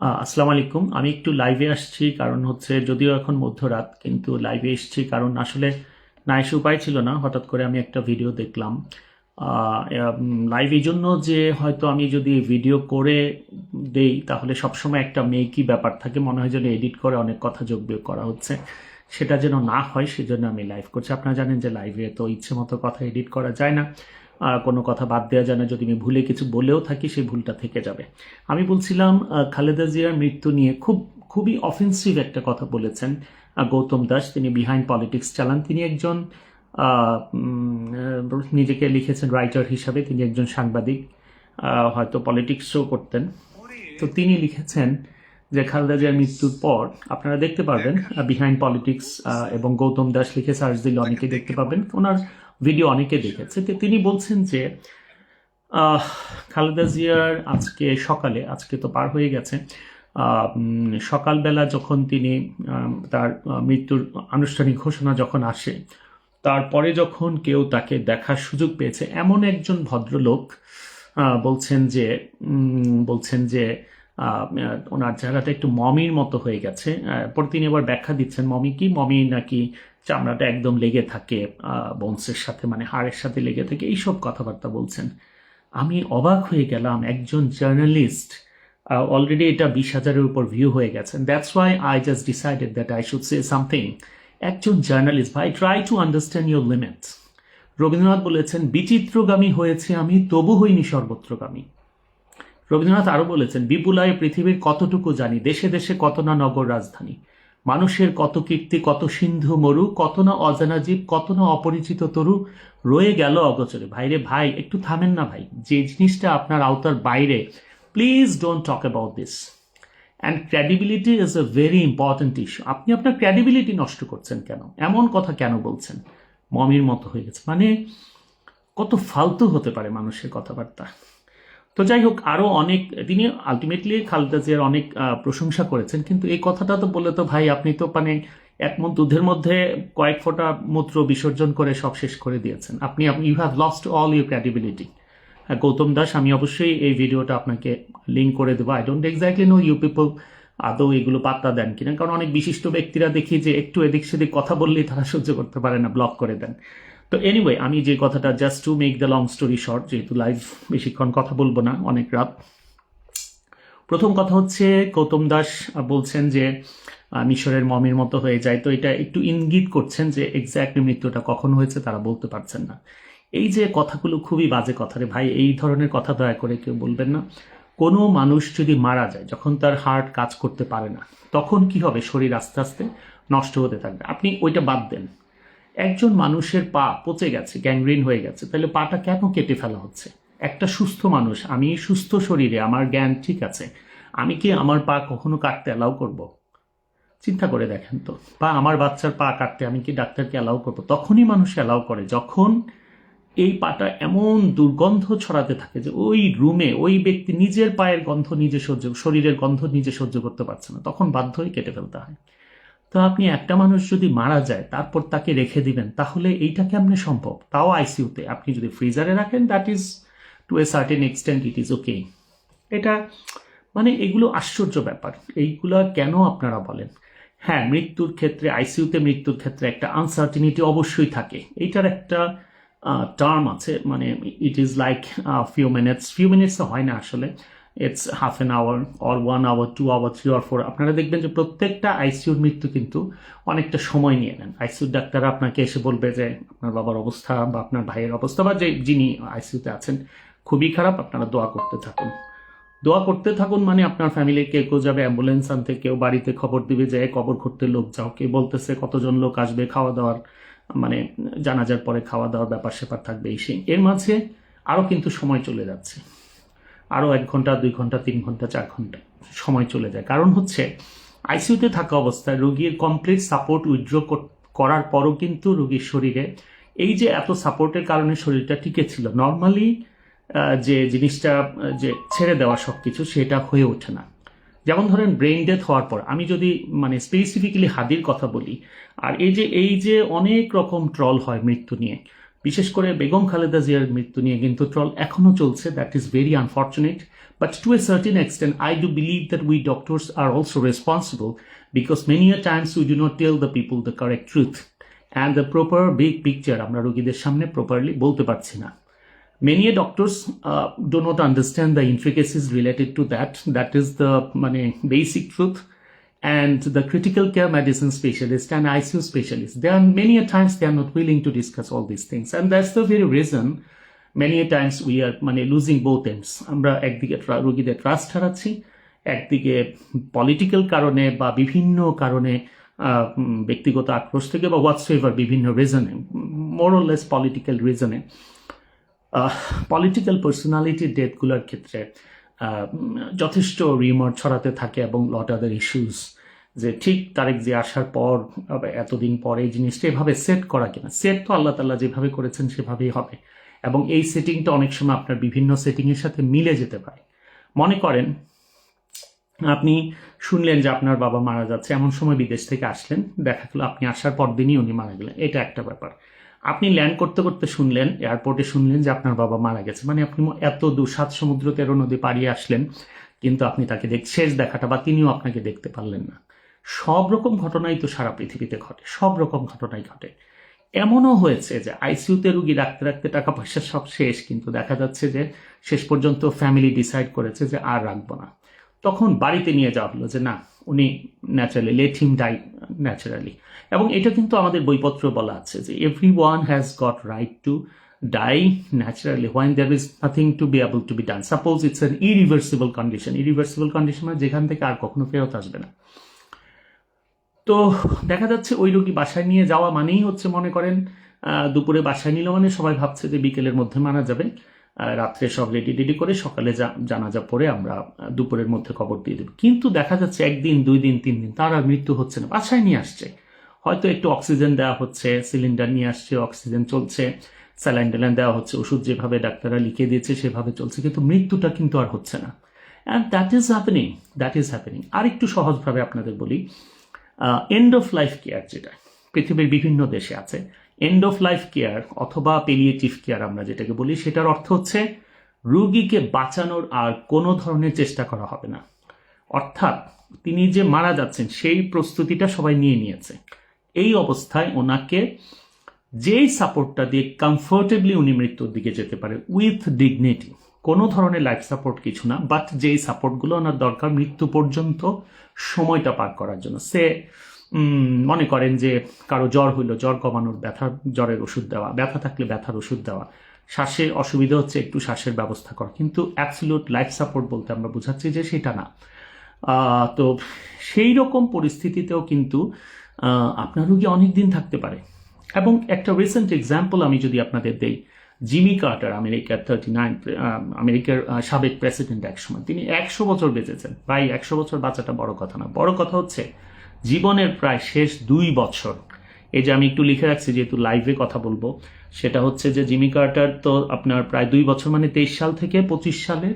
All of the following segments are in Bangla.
আসসালামু আলাইকুম। আমি একটু লাইভে আসছি, কারণ হচ্ছে যদিও এখন মধ্যরাত, কিন্তু লাইভে এসেছি, কারণ আসলে না এসে উপায় ছিল না। হঠাৎ করে আমি একটা ভিডিও দেখলাম। লাইভ এই জন্য যে হয়তো আমি যদি ভিডিও করে দেই, তাহলে সবসময় একটা মেকি ব্যাপার থাকে। মনে হয় যেন এডিট করে অনেক কথা যোগ বিয়োগ করা হচ্ছে। সেটা যেন না হয়, সেজন্য আমি লাইভ করছি। আপনারা জানেন যে লাইভে তো ইচ্ছে মতো কথা এডিট করা যায় না। কোনো কথা বাদ দেওয়া যায় না। যদি আমি ভুলে কিছু বলেও থাকি, সেই ভুলটা থেকে যাবে। আমি বলছিলাম খালেদা জিয়ার মৃত্যু নিয়ে খুব, খুবই অফেন্সিভ একটা কথা বলেছেন গৌতম দাস। তিনি বিহাইন্ড পলিটিক্স চালান। তিনি একজন নিজেকে লিখেছেন রাইটার হিসাবে। তিনি একজন সাংবাদিক হয়তো পলিটিক্সও করতেন। তো তিনি লিখেছেন যে, খালেদা জিয়ার মৃত্যুর পর, আপনারা দেখতে পারবেন বিহাইন্ড পলিটিক্স এবং গৌতম দাস লিখে সার্চ দিলে, অনেকে দেখতে পাবেন। ওনার ভিডিও অনেকে দেখেছে তিনি বলছেন যে খালেদা জিয়ার আজকে সকালে, আজকে তো পার হয়ে গেছে সকালবেলা যখন তিনি তার মৃত্যুর আনুষ্ঠানিক ঘোষণা যখন আসে, তারপরে যখন কেউ তাকে দেখার সুযোগ পেয়েছে, এমন একজন ভদ্রলোক বলছেন যে বলছেন যে ওনার চেহারাটা একটু মমির মতো হয়ে গেছে পরে তিনি আবার ব্যাখ্যা দিচ্ছেন, মমি কি, মমি নাকি চামড়াটা একদম লেগে থাকে বোনসের সাথে মানে হাড়ের সাথে লেগে থাকে, এইসব কথাবার্তা বলছেন। আমি অবাক হয়ে গেলাম, একজন জার্নালিস্ট অলরেডি এটা বিশ হাজারের উপর ভিউ হয়ে গেছে that's why I just decided that I should say something একজন জার্নালিস্ট, ভাই try to understand your limits Rabindranath বলেছেন, বিচিত্রগামী হয়েছে আমি, তবু হইনি সর্বত্রগামী। রবীন্দ্রনাথ আরও বলেছেন বিপুলায় পৃথিবীর কতটুকু জানি, দেশে দেশে কত না নগর রাজধানী। মানুষের কত কীর্তি, কত সিন্ধু মরু, কত না অজানা জীব, কত না অপরিচিত তরু, রয়ে গেল অগোচরে। ভাইরে ভাই, একটু থামেন না ভাই। যে জিনিসটা আপনার আওতার বাইরে please don't talk about this and credibility is a very important issue আপনি আপনার ক্রেডিবিলিটি নষ্ট করছেন কেন? এমন কথা কেন বলছেন? মমির মতো হয়ে গেছে। মানে কত ফালতু হতে পারে মানুষের কথাবার্তা। তো যাই হোক আরও অনেক, তিনি আলটিমেটলি খালেদা জিয়ার অনেক প্রশংসা করেছেন। কিন্তু এই কথাটা তো বলে তো ভাই, আপনি তো মানে এক মন দুধের মধ্যে কয়েক ফোঁটা মূত্র বিসর্জন করে সব শেষ করে দিয়েছেন। আপনি you have lost all your credibility Gautam Das, আমি অবশ্যই এই ভিডিওটা আপনাকে লিঙ্ক করে দেবো। I don't exactly know you people আদৌ এগুলো পাত্তা দেন কিনা। কারণ অনেক বিশিষ্ট ব্যক্তিরা দেখি যে একটু এদিক সেদিক কথা বললেই তারা সহ্য করতে পারে না ব্লক করে দেন। তো এনিওয়ে আমি যে কথাটা just to make the long story short যেহেতু লাইভ বেশিক্ষণ কথা বলব না অনেক রাত। প্রথম কথা হচ্ছে, গৌতম দাস বলছেন যে মিশরের মমির মতো হয়ে যায়। তো এটা একটু ইঙ্গিত করছেন যে এক্স্যাক্টলি মৃত্যুটা কখন হয়েছে তারা বলতে পারছেন না। এই যে কথাগুলো খুবই বাজে কথা রে ভাই, এই ধরনের কথা দয়া করে কেউ বলবেন না। কোনো মানুষ যদি মারা যায়, যখন তার হার্ট কাজ করতে পারে না, তখন কি হবে? শরীর আস্তে আস্তে নষ্ট হতে থাকবে। আপনি ওইটা বাদ দেন। একজন মানুষের পা পচে গেছে গ্যাংগ্রিন হয়ে গেছে, তাহলে পাটা কেন কেটে ফেলা হচ্ছে? একটা সুস্থ মানুষ, আমি সুস্থ শরীরে, আমার জ্ঞান ঠিক আছে, আমি কি আমার পা কখনো কাটতে অ্যালাউ করব? চিন্তা করে দেখেন তো, বা আমার বাচ্চার পা কাটতে আমি কি ডাক্তারকে অ্যালাউ করব? তখনই মানুষ অ্যালাউ করে, যখন এই পাটা এমন দুর্গন্ধ ছড়াতে থাকে যে ওই রুমে ওই ব্যক্তি নিজের পায়ের গন্ধ নিজে সহ্য, শরীরের গন্ধ নিজে সহ্য করতে পারছে না, তখন বাধ্য হয়ে কেটে ফেলতে হয়। তো আপনি একটা মানুষ যদি মারা যায়, তারপর তাকে রেখে দিবেন, তাহলে এইটা কেমনে সম্ভব? তাও আইসিইউতে। আপনি যদি ফ্রিজারে রাখেন that is to a certain extent it is okay এটা মানে এগুলো আশ্চর্য ব্যাপার। এইগুলা কেন আপনারা বলেন? হ্যাঁ মৃত্যুর ক্ষেত্রে, আইসিইউতে মৃত্যুর ক্ষেত্রে একটা আনসার্টিনিটি অবশ্যই থাকে। এইটার একটা টার্ম আছে। মানে it is like few minutes few minutes হয় না আসলে। It's half an hour or one hour two hour three hour four আপনারা দেখবেন যে প্রত্যেকটা আইসিউর মৃত্যু কিন্তু অনেকটা সময় নিয়ে নেন। আইসিউর ডাক্তার আপনাকে এসে বলবে যে আপনার বাবার অবস্থা বা আপনার ভাইয়ের অবস্থা বা যে যিনি আইসিউতে আছেন, খুবই খারাপ। আপনারা দোয়া করতে থাকুন। দোয়া করতে থাকুন মানে আপনার ফ্যামিলি কে কেউ যাবে অ্যাম্বুলেন্স আনতে, কেউ বাড়িতে খবর দিবে যে কবর করতে লোক যাও। কে বলতেছে, কতজন লোক আসবে খাওয়া দাওয়ার? মানে জানাজার পরে খাওয়া দাওয়ার ব্যাপার স্যাপার থাকবে, এই সেই। এর মাঝে আরও কিন্তু সময় চলে যাচ্ছে। আরও এক ঘণ্টা, দুই ঘণ্টা, তিন ঘণ্টা, চার ঘণ্টা সময় চলে যায়। কারণ হচ্ছে আইসিইউতে থাকা অবস্থায় রোগীর কমপ্লিট সাপোর্ট উইথড্র করার পরও কিন্তু রোগীর শরীরে এই যে এত সাপোর্টের কারণে শরীরটা টিকে ছিল নর্মালি যে জিনিসটা, যে ছেড়ে দেওয়া সব কিছু সেটা হয়ে ওঠে না। যেমন ধরেন ব্রেন ডেথ হওয়ার পর, আমি যদি মানে স্পেসিফিক্যালি হাদির কথা বলি, আর এই যে এই যে অনেক রকম ট্রল হয় মৃত্যু নিয়ে বিশেষ করে বেগম খালেদা জিয়ার মৃত্যু নিয়ে কিন্তু ট্রল এখনও চলছে। That is very unfortunate but to a certain extent I do believe that we doctors are also responsible because many uh times we do not tell the people the correct truth and the proper big picture আমরা রোগীদের সামনে প্রপারলি বলতে পারছি না। Many doctors uh, do not understand the intricacies related to that. That is the মানে basic truth. And the critical care medicine specialist and icu specialist there are many a times they are not willing to discuss all these things and that's the very reason many a times we are মানে losing both ends আমরা একদিকে রোগীদের ট্রাস্ট হারাচ্ছি একদিকে পলিটিক্যাল কারণে বা বিভিন্ন কারণে ব্যক্তিগত আক্রোশ থেকে বা হোয়াটস এভার বিভিন্ন রিজনে মোরলেস পলিটিক্যাল রিজনে পলিটিক্যাল পার্সোনালিটির ডেথগুলোর ক্ষেত্রে যথেষ্ট রিমোট ছড়াতে থাকে এবং লট আদার ইস্যুস যে ঠিক তারেক যে আসার পর এতদিন পরে এই জিনিসটা এভাবে সেট করা কিনা। সেট তো আল্লাহ তাল্লাহ যেভাবে করেছেন সেভাবেই হবে। এবং এই সেটিংটা অনেক সময় আপনার বিভিন্ন সেটিংয়ের সাথে মিলে যেতে পারে। মনে করেন, আপনি শুনলেন যে আপনার বাবা মারা যাচ্ছে, এমন সময় বিদেশ থেকে আসলেন, দেখা গেলো আপনি আসার পর দিনই উনি মারা গেলেন। এটা একটা ব্যাপার। আপনি ল্যান্ড করতে করতে শুনলেন এয়ারপোর্টে শুনলেন যে আপনার বাবা মারা গেছে। মানে আপনি এত দু সাত সমুদ্র তেরো নদী পাড়িয়ে আসলেন, কিন্তু আপনি তাকে দেখ শেষ দেখাটা বা তিনিও আপনাকে দেখতে পারলেন না। সব রকম ঘটনাই তো সারা পৃথিবীতে ঘটে, সব রকম ঘটনাই ঘটে। এমনও হয়েছে যে আইসিইউতে রুগী রাখতে রাখতে টাকা পয়সা সব শেষ, কিন্তু দেখা যাচ্ছে যে শেষ পর্যন্ত ফ্যামিলি ডিসাইড করেছে যে আর রাখব না। তখন বাড়িতে নিয়ে যাওয়া হলো যে না, উনি naturally let him die naturally এবং এটা কিন্তু আমাদের বইপত্র বলা আছে যে everyone has got right to die naturally when there is nothing to be able to be done suppose it's an irreversible condition irreversible condition মানে যেখান থেকে আর কখনো ফেরত আসবে না। তো দেখা যাচ্ছে ওই রোগী বাসায় নিয়ে যাওয়া মানেই হচ্ছে মনে করেন দুপুরে বাসায় নিল মানে সবাই ভাবছে যে বিকেলের মধ্যে মারা যাবে। রাত্রে সব রেডি রেডি করে সকালে জানাজা পরে আমরা দুপুরের মধ্যে কবর দিয়ে দেবো। কিন্তু দেখা যাচ্ছে একদিন, দুই দিন, তিন দিন তার আর মৃত্যু হচ্ছে না, বাসায় নিয়ে আসছে। হয়তো একটু অক্সিজেন দেওয়া হচ্ছে, সিলিন্ডার নিয়ে আসছে, অক্সিজেন চলছে স্যালাইন ট্যালাইন দেওয়া হচ্ছে, ওষুধ যেভাবে ডাক্তাররা লিখে দিয়েছে সেভাবে চলছে, কিন্তু মৃত্যুটা কিন্তু আর হচ্ছে না। And that is happening that is happening আর একটু সহজভাবে আপনাদের বলি এন্ড অফ লাইফ কেয়ার যেটা, পৃথিবীর বিভিন্ন দেশে আছে এন্ড অফ লাইফ কেয়ার অথবা পেলিয়েটিভ কেয়ার আমরা যেটাকে বলি, সেটার অর্থ হচ্ছে রুগীকে বাঁচানোর আর কোনো ধরনের চেষ্টা করা হবে না। অর্থাৎ তিনি যে মারা যাচ্ছেন, সেই প্রস্তুতিটা সবাই নিয়ে নিয়েছে। এই অবস্থায় ওনাকে যেই সাপোর্টটা দিয়ে কমফোর্টেবলি উনি মৃত্যুর দিকে যেতে পারে উইথ ডিগনিটি কোনো ধরনের লাইফ সাপোর্ট কিছু না বাট যেই সাপোর্টগুলো ওনার দরকার মৃত্যু পর্যন্ত সময়টা পার করার জন্য। সে মনে করেন যে কারও জ্বর হইল, জ্বর কমানোর ব্যথা, জ্বরের ওষুধ দেওয়া, ব্যথা থাকলে ব্যথার ওষুধ দেওয়া। শ্বাসে অসুবিধা হচ্ছে একটু শ্বাসের ব্যবস্থা করা। কিন্তু অ্যাবসলিউট লাইফ সাপোর্ট বলতে আমরা বোঝাচ্ছি যে সেটা না। তো সেই রকম পরিস্থিতিতেও কিন্তু আপনার রুগী অনেক দিন থাকতে পারে। এবং একটা রিসেন্ট এক্সাম্পল আমি যদি আপনাদের দেই, জিমি কার্টার, আমেরিকার থার্টি নাইন আমেরিকার সাবেক প্রেসিডেন্ট একসময়। তিনি একশো বছর বেঁচেছেন। ভাই, একশো বছর বাঁচাটা বড় কথা না। বড় কথা হচ্ছে জীবনের প্রায় শেষ দুই বছর। এই যে আমি একটু লিখে রাখছি, যেহেতু লাইভে কথা বলব, সেটা হচ্ছে যে জিমি কার্টার তো আপনার প্রায় দুই বছর মানে তেইশ সাল থেকে পঁচিশ সালের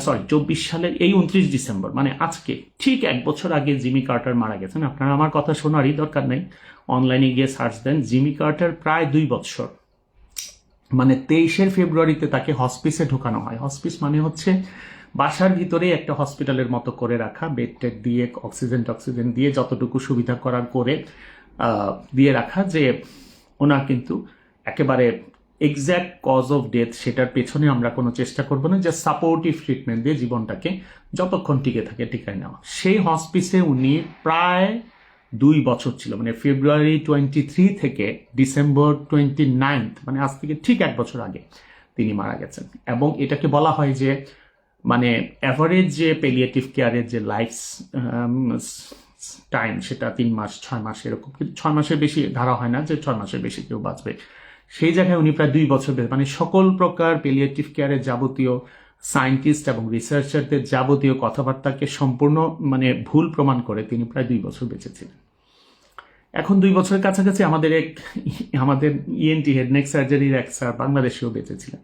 সরি চব্বিশ সালের এই উনত্রিশ ডিসেম্বর মানে আজকে, ঠিক এক বছর আগে জিমি কার্টার মারা গেছেন। আপনারা আমার কথা শোনারই দরকার নেই। অনলাইনে গিয়ে সার্চ দেন, জিমি কার্টার প্রায় দুই বছর। মানে তেইশের ফেব্রুয়ারিতে তাকে হসপিসে ঢোকানো হয়। হসপিস মানে হচ্ছে বাসার ভিতরে একটা হসপিটালের মতো করে রাখা বেড টেড দিয়ে অক্সিজেন টক্সিজেন দিয়ে যতটুকু সুবিধা করার করে দিয়ে রাখা যে ওনার কিন্তু একেবারে এক্স্যাক্ট কজ অফ ডেথ সেটার পেছনে আমরা কোনো চেষ্টা করব না যে সাপোর্টিভ ট্রিটমেন্ট দিয়ে জীবনটাকে যতক্ষণ টিকে থাকে টিকায় নেওয়া। সেই হসপিসে উনি প্রায় দুই বছর ছিল মানে ফেব্রুয়ারি টোয়েন্টি থ্রি থেকে ডিসেম্বর টোয়েন্টি নাইন্থ মানে আজ থেকে ঠিক এক বছর আগে তিনি মারা গেছেন। এবং এটাকে বলা হয় যে মানে অ্যাভারেজ যে পেলিয়েটিভ কেয়ারের যে লাইফ টাইম সেটা তিন মাস, ছয় মাস এরকম। কিন্তু ছয় মাসের বেশি ধারা হয় না যে ছয় মাসের বেশি কেউ বাঁচবে। সেই জায়গায় উনি প্রায় দুই বছর মানে সকল প্রকার পেলিয়েটিভ কেয়ারের যাবতীয় সায়েন্টিস্ট এবং রিসার্চারদের যাবতীয় কথাবার্তাকে সম্পূর্ণ মানে ভুল প্রমাণ করে তিনি প্রায় দুই বছর বেঁচেছিলেন। এখন দুই বছরের কাছাকাছি আমাদের এক, আমাদের ইএনটি হেড নেক সার্জারির এক স্যার বাংলাদেশেও বেঁচেছিলেন।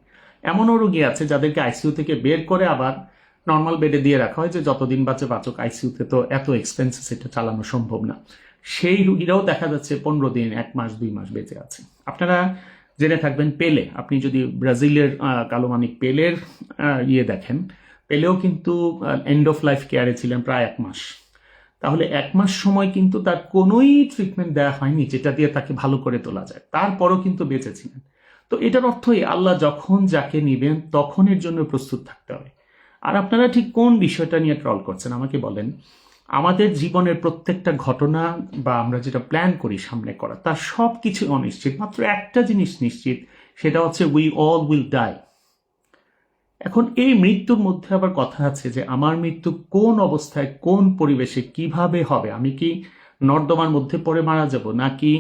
এমনও রোগী আছে যাদেরকে আইসিইউ থেকে বের করে আবার নর্মাল বেডে দিয়ে রাখা হয় যে যতদিন বাঁচে বাঁচক আইসিইউতে তো এত এক্সপেন্সেস এটা চালানো সম্ভব না। সেই রুগীরাও দেখা যাচ্ছে পনেরো দিন এক মাস দুই মাস বেঁচে আছে। আপনারা জেনে থাকবেন পেলে আপনি যদি ব্রাজিলের আহ, কালো মানিক পেলের ইয়ে দেখেন পেলেও কিন্তু এন্ড অফ লাইফ কেয়ারে ছিলেন প্রায় এক মাস। তাহলে এক মাস সময় কিন্তু তার কোনোই ট্রিটমেন্ট দেওয়া হয়নি যেটা দিয়ে তাকে ভালো করে তোলা যায়। তারপরও কিন্তু বেঁচে ছিলেন। তো এটার অর্থই আল্লাহ যখন যাকে নিবেন, তখনের জন্য প্রস্তুত থাকতে হবে। আর আপনারা ঠিক কোন বিষয়টা নিয়ে ট্রল করছেন, আমাকে বলেন। আমাদের জীবনের প্রত্যেকটা ঘটনা বা আমরা যেটা প্ল্যান করি সামনে করা তার সব কিছু অনিশ্চিত। মাত্র একটা জিনিস নিশ্চিত, সেটা হচ্ছে উই অল উইল ডাই এখন এই মৃত্যুর মধ্যে আবার কথা আছে যে, আমার মৃত্যু কোন অবস্থায়, কোন পরিবেশে কীভাবে হবে? আমি কি নর্দমার মধ্যে পড়ে মারা যাব? নাকি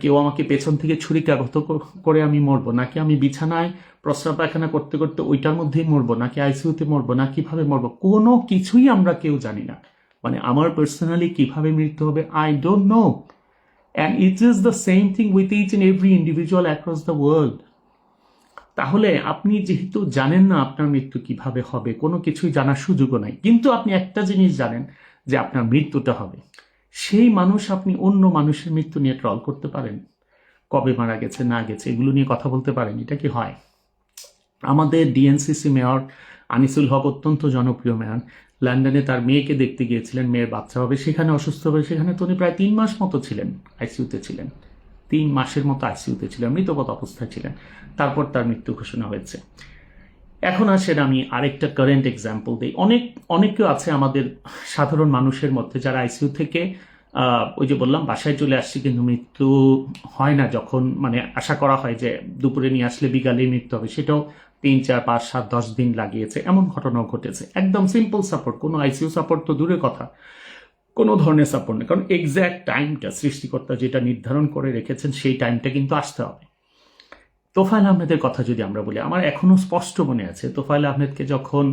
কেউ আমাকে পেছন থেকে ছুরিকাঘাত কর- আমি মরবো। নাকি আমি বিছানায় প্রস্রাব পায়খানা করতে করতে ওইটার মধ্যেই মরবো? নাকি আইসিইউতে মরবো? না কীভাবে মরবো? কোনো কিছুই আমরা কেউ জানি না। মানে আমার পার্সোনালি কীভাবে মৃত্যু হবে I don't know and it is the same thing with each in every individual across the world তাহলে আপনি যেহেতু জানেন না আপনার মৃত্যু কীভাবে হবে, কোনো কিছুই জানার সুযোগও নাই। কিন্তু আপনি একটা জিনিস জানেন যে আপনার মৃত্যুটা হবে। সেই মানুষ আপনি অন্য মানুষের মৃত্যু নিয়ে ট্রল করতে পারেন। কবে মারা গেছে, না গেছে, এগুলো নিয়ে কথা বলতে পারেন, এটা কি হয়? আমাদের ডিএনসিসি মেয়র আনিসুল হক অত্যন্ত জনপ্রিয় মেয়র। লন্ডনে তার মেয়েকে দেখতে গিয়েছিলেন, মেয়ের বাচ্চা হবে, সেখানে অসুস্থ হবে, সেখানে তো উনি প্রায় তিন মাস মতো ছিলেন আইসিইউতে ছিলেন। তিন মাসের মতো আইসিউতে ছিলেন মৃতপথ অবস্থায় ছিলেন। তারপর তার মৃত্যু ঘোষণা হয়েছে। এখন আসেন আমি আরেকটা কারেন্ট এক্সাম্পল দিই। অনেক অনেকেও আছে আমাদের সাধারণ মানুষের মধ্যে যারা আইসিইউ থেকে ওই যে বললাম, বাসায় চলে আসছি কিন্তু মৃত্যু হয় না যখন মানে আশা করা হয় যে দুপুরে নিয়ে আসলে বিকালে মৃত্যু হবে। সেটাও তিন, চার, পাঁচ, সাত, দশ দিন লাগিয়েছে। এমন ঘটনাও ঘটেছে। একদম সিম্পল সাপোর্ট কোনো আইসিইউ সাপোর্ট তো দূরের কথা। কোনো ধরনের সাপোর্ট নেই। কারণ এক্স্যাক্ট টাইমটা সৃষ্টিকর্তা যেটা নির্ধারণ করে রেখেছেন সেই টাইমটা কিন্তু আসতে হবে। তোফায়েল আহমেদের কথা যদি আমরা বলি, আমার এখনও স্পষ্ট মনে আছে, তোফায়েল আহমেদকে যখন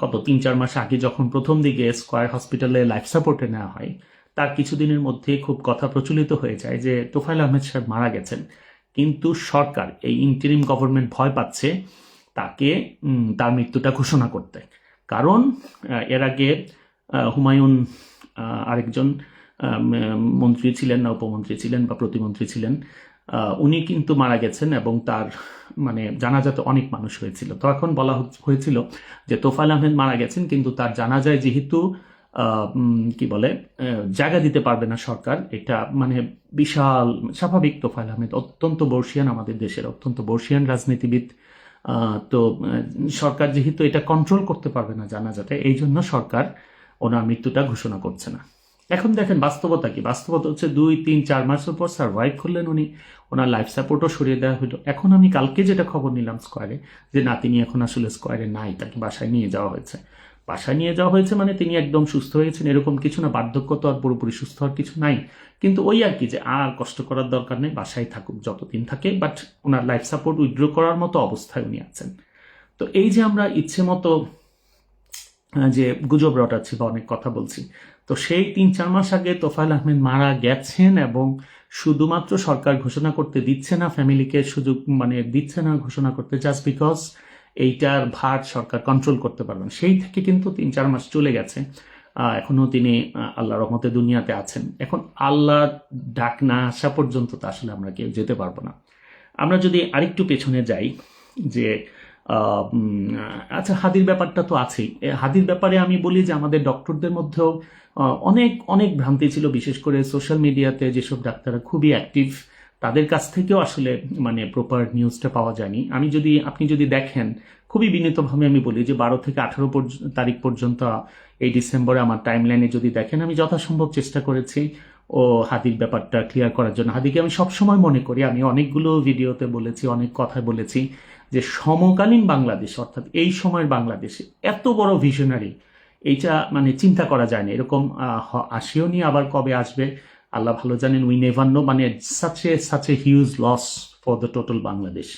কত, তিন, চার মাস আগে যখন প্রথম দিকে স্কোয়ার হসপিটালে লাইফ সাপোর্টে নেওয়া হয়, তার কিছুদিনের মধ্যে খুব কথা প্রচলিত হয়ে যায় যে তোফায়েল আহমেদ সাহেব মারা গেছেন। কিন্তু সরকার, এই ইন্টারিম গভর্নমেন্ট ভয় পাচ্ছে তাকে তার মৃত্যুটা ঘোষণা করতে। কারণ এর আগে হুমায়ুন আরেকজন মন্ত্রী ছিলেন না, উপমন্ত্রী ছিলেন বা প্রতিমন্ত্রী ছিলেন উনি কিন্তু মারা গেছেন এবং তার মানে জানাজাতে অনেক মানুষ হয়েছিল। তখন বলা হচ- হয়েছিল যে তোফাল আহমেদ মারা গেছেন, কিন্তু তার জানাজায় যেহেতু কি বলে জায়গা দিতে পারবে না সরকার, এটা মানে বিশাল, স্বাভাবিক তোফাইল আহমেদ, অত্যন্ত বর্ষিয়ান আমাদের দেশের, অত্যন্ত বর্ষিয়ান রাজনীতিবিদ। তো সরকার যেহেতু এটা কন্ট্রোল করতে পারবে না জানাজাতে, এই জন্য সরকার ওনার মৃত্যুটা ঘোষণা করছে না। এখন দেখেন বাস্তবতা কি? বাস্তবতা হচ্ছে দুই, তিন, চার মাসের পর সার্ভাইভ করলেন উনি। ওনার লাইফ সাপোর্টও সরিয়ে দেওয়া হলো এখন আমি কালকে যেটা খবর নিলাম স্কোয়ারে যে না তিনি এখন আসলে স্কোয়ারে নাই, তাকে বাসায় নিয়ে যাওয়া হয়েছে। বাসায় নিয়ে যাওয়া হয়েছে মানে তিনি একদম সুস্থ হয়েছেন এরকম কিছু না, বার্ধক্য তো আর পুরোপুরি সুস্থ হওয়ার কিছু নাই। কিন্তু ওই আর কি যে আর কষ্ট করার দরকার নেই, বাসায় থাকুক, যতদিন থাকে বাট ওনার লাইফ সাপোর্ট উইথড্র করার মতো অবস্থায় উনি আছেন। তো এই যে আমরা ইচ্ছে মতো যে গুজব রটাচ্ছি বা অনেক কথা বলছি। তো সেই তিন, চার মাস আগে তোফায়েল আহমেদ মারা গেছেন এবং শুধুমাত্র সরকার ঘোষণা করতে দিচ্ছে না, ফ্যামিলিকে সুযোগ মানে দিচ্ছে না ঘোষণা করতে জাস্ট বিকজ এইটার ভার সরকার কন্ট্রোল করতে পারবেন। সেই থেকে কিন্তু তিন, চার মাস চলে গেছে। এখনও তিনি আল্লাহ রহমতে দুনিয়াতে আছেন। এখন আল্লাহ ডাক না আসা পর্যন্ত তো আসলে আমরা কেউ যেতে পারব না। আমরা যদি আরেকটু পেছনে যাই, যে আচ্ছা হাদির ব্যাপারটা তো আছেই। হাদির ব্যাপারে আমি বলি যে আমাদের ডক্টরদের মধ্যেও অনেক অনেক ভ্রান্তি ছিল, বিশেষ করে সোশ্যাল মিডিয়াতে যেসব ডাক্তাররা খুবই অ্যাক্টিভ তাদের কাছ থেকেও আসলে মানে প্রপার নিউজটা পাওয়া যায়নি। আমি যদি, আপনি যদি দেখেন, খুবই বিনীতভাবে আমি বলি যে বারো থেকে আঠারো তারিখ পর্যন্ত, এই ডিসেম্বরে আমার টাইমলাইনে যদি দেখেন, আমি যথাসম্ভব চেষ্টা করেছি, ও, হাদির ব্যাপারটা ক্লিয়ার করার জন্য। হাদিকে আমি সবসময় মনে করি। আমি অনেকগুলো ভিডিওতে বলেছি, অনেক কথায় বলেছি। যে সমকালীন বাংলাদেশ, অর্থাৎ এই সময়ের বাংলাদেশে, এত বড় ভিশনারি এইটা মানে চিন্তা করা যায় না এরকম আসেও নি, আবার কবে আসবে? আল্লাহ ভালো জানেন উই নেভার নো মানে such a such a huge loss for the total Bangladesh.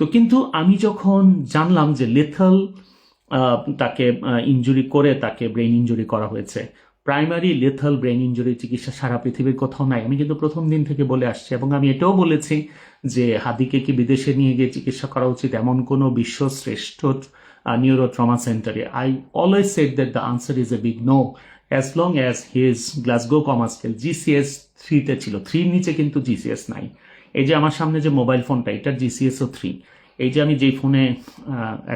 তো কিন্তু আমি যখন জানলাম যে লেথাল তাকে ইনজুরি করে তাকে ব্রেন ইনজুরি করা হয়েছে প্রাইমারি লেথাল ব্রেন ইনজুরি চিকিৎসা সারা পৃথিবীর কোথাও নাই। আমি কিন্তু প্রথম দিন থেকে বলে আসছি এবং আমি এটাও বলেছি যে হাদিকে কি বিদেশে নিয়ে গিয়ে চিকিৎসা করা উচিত এমন কোনো বিশ্ব শ্রেষ্ঠ নিউরো ট্রমা সেন্টারে I always set that the answer is a big no as long as his Glasgow coma scale GCS থ্রিতে ছিল থ্রির নিচে কিন্তু জিসিএস নাই। এই যে আমার সামনে যে মোবাইল ফোনটা এটা জিসিএসও থ্রি এই যে আমি যেই ফোনে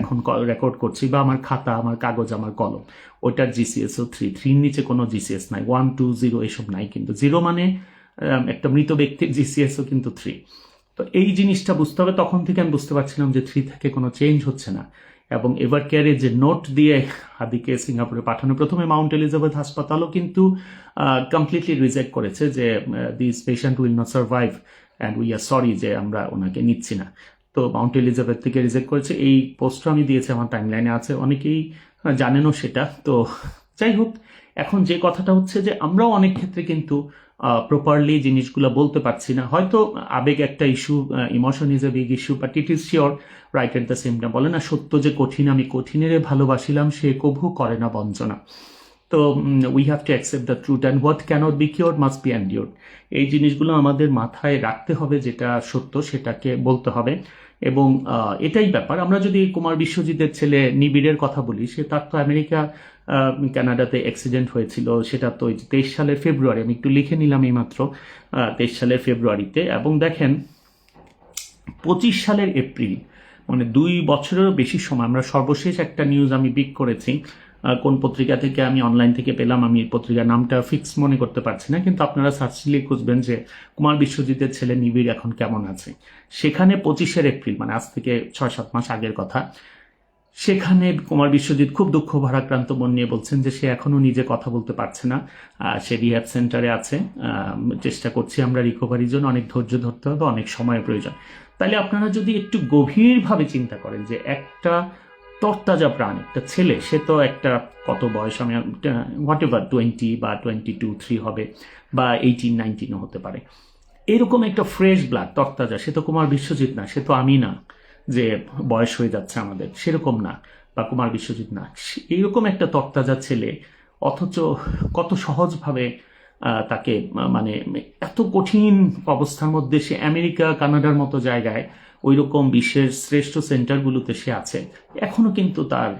এখন রেকর্ড করছি, বা আমার খাতা, আমার কাগজ, আমার কলম, ওইটার জিসিএসও থ্রি থ্রির নিচে কোনো জিসিএস নাই। ওয়ান টু জিরো এসব নাই কিন্তু। জিরো মানে একটা মৃত ব্যক্তির জিসিএসও কিন্তু থ্রি তো এই জিনিসটা বুঝতে হবে। তখন থেকে আমি বুঝতে পারছিলাম যে থ্রি থেকে কোনো চেঞ্জ হচ্ছে না। এবং এভার কেয়ারে যে নোট দিয়ে হাদিকে সিঙ্গাপুরে পাঠানো, প্রথমে মাউন্ট এলিজাবেথ হাসপাতালও কিন্তু কমপ্লিটলি রিজেক্ট করেছে যে this patient will not survive and we are sorry যে আমরা ওনাকে নিচ্ছি না। তো মাউন্ট এলিজাবেথ থেকে রিজেক্ট করেছে। এই পোস্টটা আমি দিয়েছি, আমার টাইমলাইনে আছে, অনেকেই জানেনও সেটা। তো যাই হোক, এখন যে কথাটা হচ্ছে যে আমরাও অনেক ক্ষেত্রে কিন্তু প্রপারলি জিনিসগুলো বলতে পারছি না। হয়তো আবেগ একটা issue emotion is a big issue but it is sure right at the same time বলে না, সত্য যে কঠিন, আমি কঠিনেরে ভালোবাসিলাম, সে কভু করে না বঞ্চনা। তো we have to accept the truth and what can't be cure must be endure এই জিনিসগুলো আমাদের মাথায় রাখতে হবে, যেটা সত্য, সেটাকে বলতে হবে। এবং এটাই ব্যাপার। আমরা যদি কুমার বিশ্বজিতের ছেলে নিবিড়ের কথা বলি, সে তার তো আমেরিকা কানাডাতে অ্যাক্সিডেন্ট হয়েছিল, সেটা তো তেইশ সালের ফেব্রুয়ারি, আমি একটু লিখে নিলাম এইমাত্র তেইশ সালের ফেব্রুয়ারিতে। এবং দেখেন, পঁচিশ সালের এপ্রিল মানে দুই বছরেরও বেশি সময়, আমরা সর্বশেষ একটা নিউজ আমি বিক করেছি কোন পত্রিকা থেকে আমি অনলাইন থেকে পেলাম, আমি পত্রিকার নামটা ফিক্স মনে করতে পারছি না, কিন্তু আপনারা সার্চ দিলে খুঁজবেন যে কুমার বিশ্বজিতের ছেলে নিবিড় এখন কেমন আছে। সেখানে পঁচিশের এপ্রিল মানে আজ থেকে ছয় সাত মাস আগের কথা সেখানে কুমার বিশ্বজিৎ খুব দুঃখ ভারাক্রান্ত মন নিয়ে বলছেন যে সে এখনও নিজে কথা বলতে পারছে না। সে রিহ্যাব সেন্টারে আছে। চেষ্টা করছি আমরা রিকভারির জন্য। অনেক ধৈর্য ধরতে হবে, অনেক সময় প্রয়োজন। তাহলে আপনারা যদি একটু গভীরভাবে চিন্তা করেন যে একটা তরতাজা প্রাণ, একটা ছেলে, সে তো একটা কত বয়স? আমি হোয়াট এভার টোয়েন্টি বা টোয়েন্টি টু থ্রি হবে বা এইটিন নাইনটিনও হতে পারে। এরকম একটা ফ্রেশ ব্লাড তরতাজা, সে তো কুমার বিশ্বজিৎ না, সে তো আমি না। যে বয়স হয়ে যাচ্ছে আমাদের, সেরকম না, বা কুমার বিশ্বজিৎ না। এইরকম একটা তরতাজা ছেলে, অথচ কত সহজভাবে তাকে মানে এত কঠিন অবস্থার মধ্যে সে আমেরিকা, কানাডার মতো জায়গায় ওই রকম বিশ্বের শ্রেষ্ঠ সেন্টারগুলোতে সে আছে। এখনও কিন্তু তার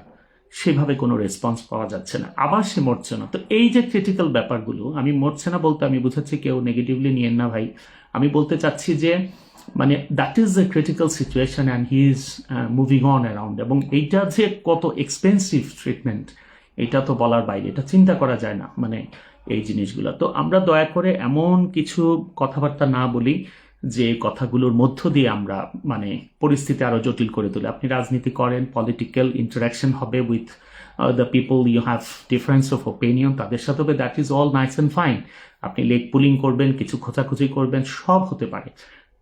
সেভাবে কোনো রেসপন্স পাওয়া যাচ্ছে না। আবার সে মরছে না। তো এই যে ক্রিটিক্যাল ব্যাপারগুলো, আমি মরছে না বলতে আমি বুঝাচ্ছি কেউ নেগেটিভলি নিয়েন না ভাই। আমি বলতে চাচ্ছি যে মানে that is a critical situation and he is moving on around এবং এইটা যে কত এক্সপেন্সিভ ট্রিটমেন্ট এটা তো বলার বাইরে, এটা চিন্তা করা যায় না মানে এই জিনিসগুলো। তো আমরা দয়া করে এমন কিছু কথাবার্তা না বলি যে কথাগুলোর মধ্য দিয়ে আমরা মানে পরিস্থিতি আরও জটিল করে তুলি। আপনি রাজনীতি করেন পলিটিক্যাল ইন্টারাকশন হবে with the people you have difference of opinion তাদের সাথে that is all nice and fine আপনি লেগ পুলিং করবেন, কিছু খোঁচাখুচি করবেন, সব হতে পারে।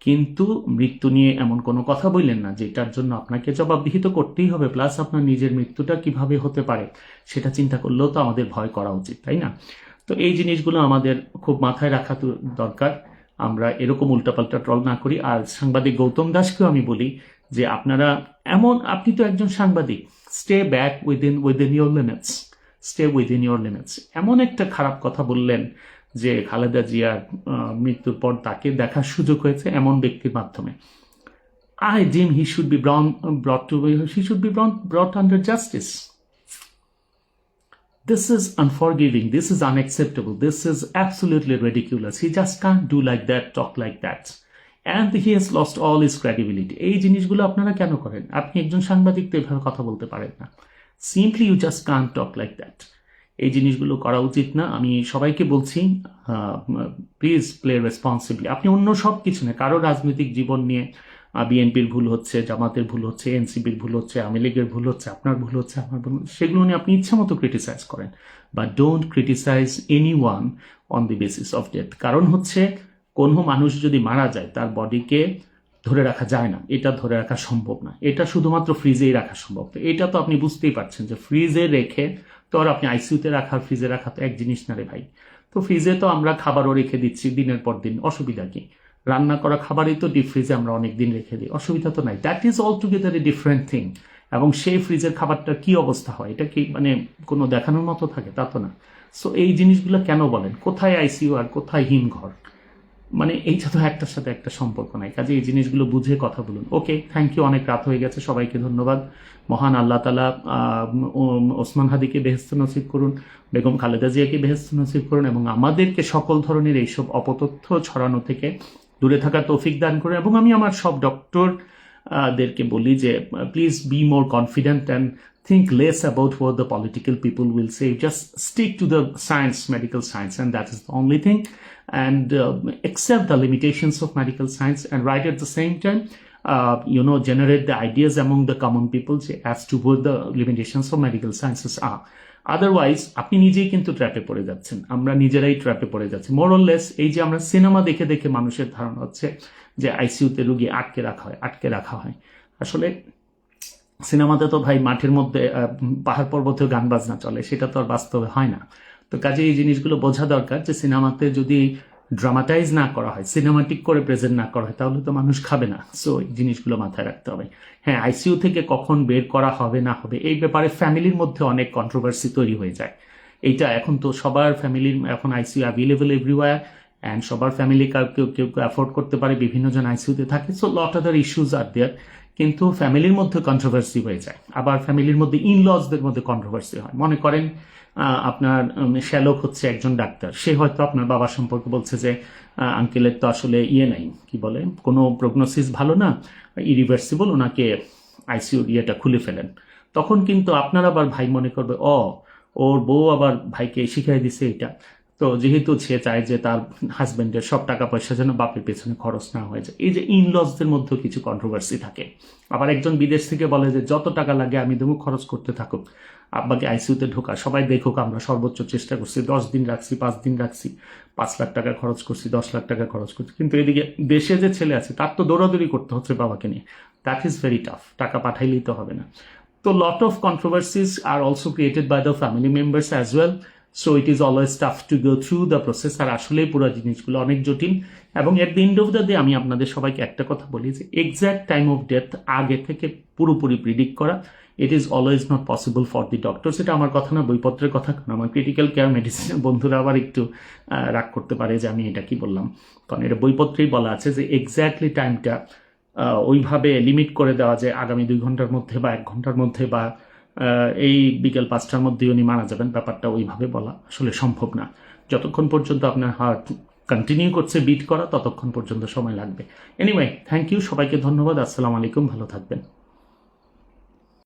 কিন্তু মৃত্যু নিয়ে এমন কোনো কথা বললেন না, যেটার জন্য আপনাকে জবাবদিহিত করতেই হবে প্লাস আপনার নিজের মৃত্যুটা কীভাবে হতে পারে, সেটা চিন্তা করলেও তো আমাদের ভয় করা উচিত, তাই না? তো এই জিনিসগুলো আমাদের খুব মাথায় রাখা দরকার, আমরা এরকম উল্টাপাল্টা ট্রল না করি। আর সাংবাদিক গৌতম দাসকেও আমি বলি যে, আপনারা এমন, আপনি তো একজন সাংবাদিক stay back within within your limits stay within your limits এমন একটা খারাপ কথা বললেন যে খালেদা জিয়ার মৃত্যুর পর তাকে দেখার সুযোগ হয়েছে এমন ব্যক্তির মাধ্যমে I deem he should be ব্রন brought to he should be ব্রন brought under justice This is unforgiving. This is unacceptable. This is absolutely ridiculous. He just can't do like that, talk like that. And he has lost all his credibility. এই জিনিসগুলো আপনারা কেন করেন আপনি একজন সাংবাদিক তো এভাবে কথা বলতে পারেন না simply you just can't talk like that এই জিনিসগুলো করা উচিত না। আমি সবাইকে বলছি প্লিজ প্লে রেসপন্সিবলি আপনি অন্য সব কিছু না, কারও রাজনৈতিক জীবন নিয়ে বিএনপির ভুল হচ্ছে, জামাতের ভুল হচ্ছে, এনসিপির ভুল হচ্ছে, আওয়ামী লীগের ভুল হচ্ছে, আপনার ভুল হচ্ছে, আমার ভুল সেগুলো নিয়ে আপনি ইচ্ছা মতো ক্রিটিসাইজ করেন। বা don't criticize anyone on the basis of death কারণ হচ্ছে, কোনো মানুষ যদি মারা যায়, তার বডিকে ধরে রাখা যায় না। এটা ধরে রাখা সম্ভব না। এটা শুধুমাত্র ফ্রিজেই রাখা সম্ভব এটা তো আপনি বুঝতেই পারছেন যে ফ্রিজে রেখে তো আর আপনি আইসিউতে রাখা, ফ্রিজে রাখা তো এক জিনিস না রে ভাই। তো ফ্রিজে তো আমরা খাবারও রেখে দিচ্ছি দিনের পর দিন, অসুবিধা কি? রান্না করা খাবারই তো ডিপ ফ্রিজে আমরা অনেক দিন রেখে দিই, অসুবিধা তো নাই। That is altogether a different thing এবং সেই ফ্রিজের খাবারটার কি অবস্থা হয়? এটা কি মানে কোনো দেখানোর মতো থাকে? তা তো না। সো এই জিনিসগুলো কেন বলেন? কোথায় আইসিইউ আর কোথায় হিমঘর? মানে এইটা তো একটার সাথে একটা সম্পর্ক নাই কাজে এই জিনিসগুলো বুঝে কথা বলুন ওকে থ্যাংক ইউ অনেক রাত হয়ে গেছে সবাইকে ধন্যবাদ মহান আল্লাহ তালা ওসমান হাদিকে বেহেস্ত নসিব করুন বেগম খালেদা জিয়াকে বেহেস্ত নসিব করুন এবং আমাদেরকে সকল ধরনের এইসব অপতথ্য ছড়ানো থেকে দূরে থাকার তৌফিক দান করে এবং আমি আমার সব ডক্টর দেরকে বলি যে please be more confident and think less about what the political people will say. Just stick to the science, medical science, and that is the only thing. And uh, accept the limitations of medical science, and right at the same time, uh, you know, generate the ideas among the common people as to what the limitations of medical sciences are. Otherwise আপনি নিজেই কিন্তু ট্র্যাপে পড়ে যাচ্ছেন আমরা নিজেরাই ট্র্যাপে পড়ে যাচ্ছি মোরললেস এই যে আমরা সিনেমা দেখে দেখে মানুষের ধারণা হচ্ছে যে আইসিইউতে রুগী আটকে রাখা হয় আটকে রাখা হয় আসলে সিনেমাতে তো ভাই মাঠের মধ্যে পাহাড় পর্বতেও গান বাজনা চলে সেটা তো আর বাস্তবে হয় না তো কাজে এই জিনিসগুলো বোঝা দরকার যে সিনেমাতে যদি ড্রামাটাইজ না করা হয় সিনেমাটিক করে প্রেজেন্ট না করা হয়, তাহলে তো মানুষ খাবে না। সো এই জিনিসগুলো মাথায় রাখতে হবে। হ্যাঁ আইসিইউ থেকে কখন বের করা হবে, না হবে, এই ব্যাপারে ফ্যামিলির মধ্যে অনেক কন্ট্রোভার্সি তৈরি হয়ে যায়। এইটা এখন তো সবার ফ্যামিলির এখন আইসিইউ অ্যাভেলেবল এভরিওয়ার অ্যান্ড সবার ফ্যামিলি কেউ কেউ অ্যাফোর্ড করতে পারে, বিভিন্ন জন আইসিইউতে থাকে। So lot other issues are there কিন্তু ফ্যামিলির মধ্যে কন্ট্রোভার্সি হয়ে যায়। আবার ফ্যামিলির মধ্যে ইন লজদের মধ্যে কন্ট্রোভার্সি হয়। মনে করেন আপনার শ্যালক হচ্ছে একজন ডাক্তার। সে হয়তো আপনার বাবার সম্পর্কে বলছে যে আঙ্কেলের তো আসলে ইয়ে নাই, কি বলে? কোনো প্রগনোসিস ভালো না ইরিভার্সিবল ওনাকে আইসিউর ইয়েটা খুলে ফেলেন। তখন কিন্তু আপনার আবার ভাই মনে করবে অ ওর বউ আবার ভাইকে শিখাই দিছে এটা। তো যেহেতু সে চায় যে তার হাজবেন্ডের সব টাকা পয়সা যেন বাপের পেছনে খরচ না হয়ে যায়। এই যে ইন ইনলসদের মধ্যেও কিছু কন্ট্রোভার্সি থাকে। আবার একজন বিদেশ থেকে বলে যে, যত টাকা লাগে আমি দেবো, খরচ করতে থাকুক। আব্বাকে আইসিউতে ঢোকা। সবাই দেখুক, আমরা সর্বোচ্চ চেষ্টা করছি। দশ দিন রাখছি, পাঁচ দিন রাখছি। পাঁচ লাখ টাকা খরচ করছি, দশ লাখ টাকা খরচ করছি। কিন্তু এদিকে দেশে যে ছেলে আছে, তার তো দৌড়াদৌড়ি করতে হচ্ছে বাবাকে নিয়ে। দ্যাট ইজ ভেরি টাফ টাকা পাঠাইলেই তো হবে না। তো lot of controversies are also created by the family members as well so it is always tough to go through the process আর আসলেই পুরো জিনিসগুলো অনেক জটিল। এবং at the end of the day আমি আপনাদের সবাইকে একটা কথা বলি যে এক্স্যাক্ট টাইম অফ ডেথ আগে থেকে পুরোপুরি প্রিডিক্ট করা it is always not possible for the doctor সেটা আমার কথা না, বইপত্রের কথা, কারণ আমার ক্রিটিক্যাল কেয়ার মেডিসিনের বন্ধুরা আবার একটু রাগ করতে পারে যে আমি এটা কি বললাম। কারণ এটা বইপত্রেই বলা আছে যে এক্স্যাক্টলি টাইমটা ওইভাবে লিমিট করে দেওয়া যায় আগামী দুই ঘণ্টার মধ্যে বা এক ঘণ্টার মধ্যে বা এই বিকেল পাঁচটার মধ্যে উনি মারা যাবেন, ব্যাপারটা ওইভাবে বলা আসলে সম্ভব না। যতক্ষণ পর্যন্ত আপনার হার্ট কন্টিনিউ করছে বিট করা, ততক্ষণ পর্যন্ত সময় লাগবে। এনিওয়ে থ্যাংক ইউ সবাইকে ধন্যবাদ, আসসালামু আলাইকুম, ভালো থাকবেন।